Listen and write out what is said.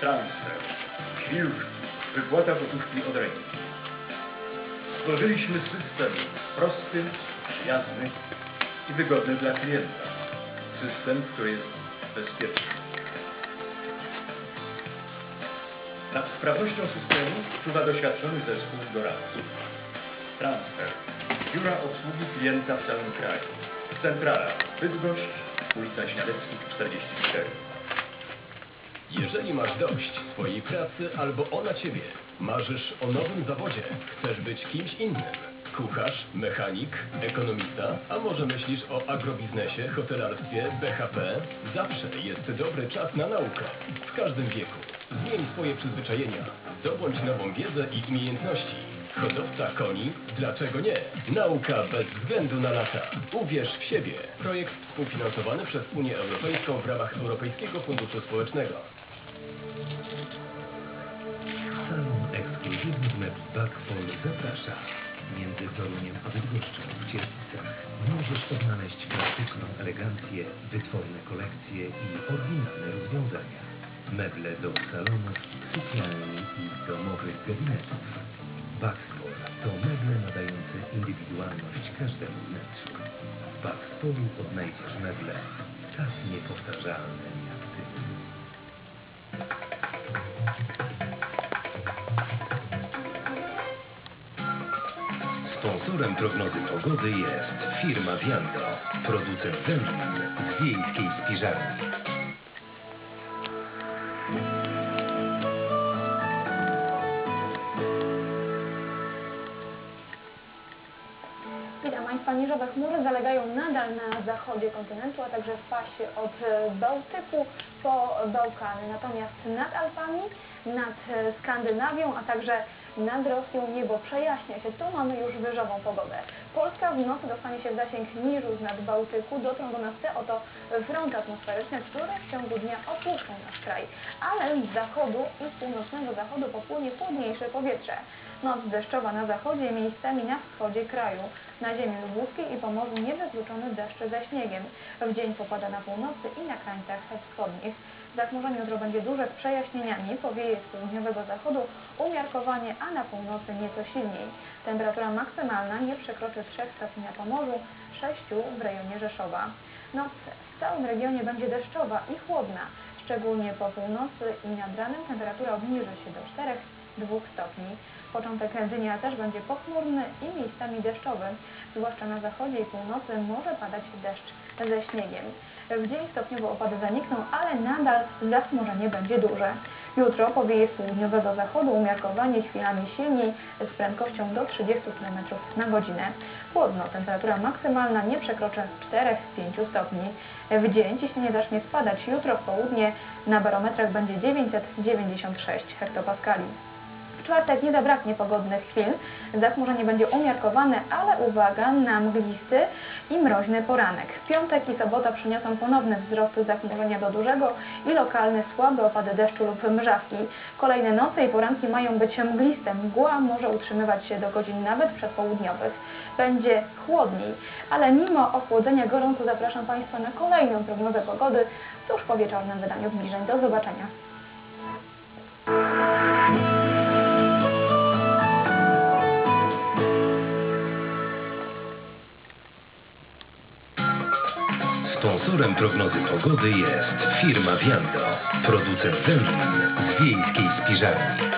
transfer, chwilówki, wypłata gotówki od ręki. Stworzyliśmy system prosty, jasny i wygodny dla klienta. System, który jest bezpieczny. Nad sprawnością systemu czuwa doświadczony zespół doradców. Transfer. Biura obsługi klienta w całym kraju. Centrala Bydgoszcz, ulica Śniadeckich 44. Jeżeli masz dość swojej pracy albo ona ciebie, marzysz o nowym zawodzie, chcesz być kimś innym. Kucharz, mechanik, ekonomista, a może myślisz o agrobiznesie, hotelarstwie, BHP? Zawsze jest dobry czas na naukę. W każdym wieku. Zmień swoje przyzwyczajenia. Zdobądź nową wiedzę i umiejętności. Hodowca koni? Dlaczego nie? Nauka bez względu na lata. Uwierz w siebie. Projekt współfinansowany przez Unię Europejską w ramach Europejskiego Funduszu Społecznego. Salon ekskluzywnych mebli Backfall zaprasza. Między Toruniem a Bydgoszczą w Cierpicach możesz odnaleźć praktyczną elegancję, wytworne kolekcje i oryginalne rozwiązania. Meble do salonów, sypialni i domowych gabinetów. Backfall to meble nadające indywidualność każdemu wnętrzu. W Backfallu odnajdziesz meble tak niepowtarzalne jak ty. Sponsorem prognozy pogody jest firma Viando, producent wędlin z wiejskiej spiżarni. Państwa. Niżowe chmury zalegają nadal na zachodzie kontynentu, a także w pasie od Bałtyku po Bałkany. Natomiast nad Alpami, nad Skandynawią, a także nad Rosją niebo przejaśnia się. Tu mamy już wyżową pogodę. Polska w nocy dostanie się w zasięg niżu nad Bałtyku. Dotrą do nas te oto fronty atmosferyczne, które w ciągu dnia opuszczą nasz kraj. Ale z zachodu i z północnego zachodu popłynie chłodniejsze powietrze. Noc deszczowa na zachodzie, miejscami na wschodzie kraju. Na ziemi lubuskiej i Pomorzu niewykluczony deszcze ze śniegiem. W dzień popada na północy i na krańcach wschodnich. Zachmurzenie jutro będzie duże z przejaśnieniami, powieje z południowego zachodu umiarkowanie, a na północy nieco silniej. Temperatura maksymalna nie przekroczy 3 stopni na Pomorzu, 6 w rejonie Rzeszowa. Noc w całym regionie będzie deszczowa i chłodna. Szczególnie po północy i nad ranem temperatura obniży się do 4 2 stopni. Początek dnia też będzie pochmurny i miejscami deszczowy. Zwłaszcza na zachodzie i północy może padać deszcz ze śniegiem. W dzień stopniowo opady zanikną, ale nadal zachmurzenie będzie duże. Jutro powieje z południowego zachodu umiarkowanie chwilami silniej z prędkością do 30 km na godzinę. Chłodno, temperatura maksymalna nie przekroczy 4-5 stopni. W dzień ciśnienie zacznie spadać. Jutro w południe na barometrach będzie 996 hektopaskali. Czwartek nie zabraknie pogodnych chwil. Zachmurzenie będzie umiarkowane, ale uwaga na mglisty i mroźny poranek. Piątek i sobota przyniosą ponowny wzrost zachmurzenia do dużego i lokalne słabe opady deszczu lub mrzawki. Kolejne noce i poranki mają być mgliste. Mgła może utrzymywać się do godzin nawet przedpołudniowych. Będzie chłodniej, ale mimo ochłodzenia gorąco zapraszam Państwa na kolejną prognozę pogody tuż po wieczornym wydaniu zbliżeń. Do zobaczenia. Sponsorem prognozy pogody jest firma Viando, producent wędlin z wiejskiej spiżarni.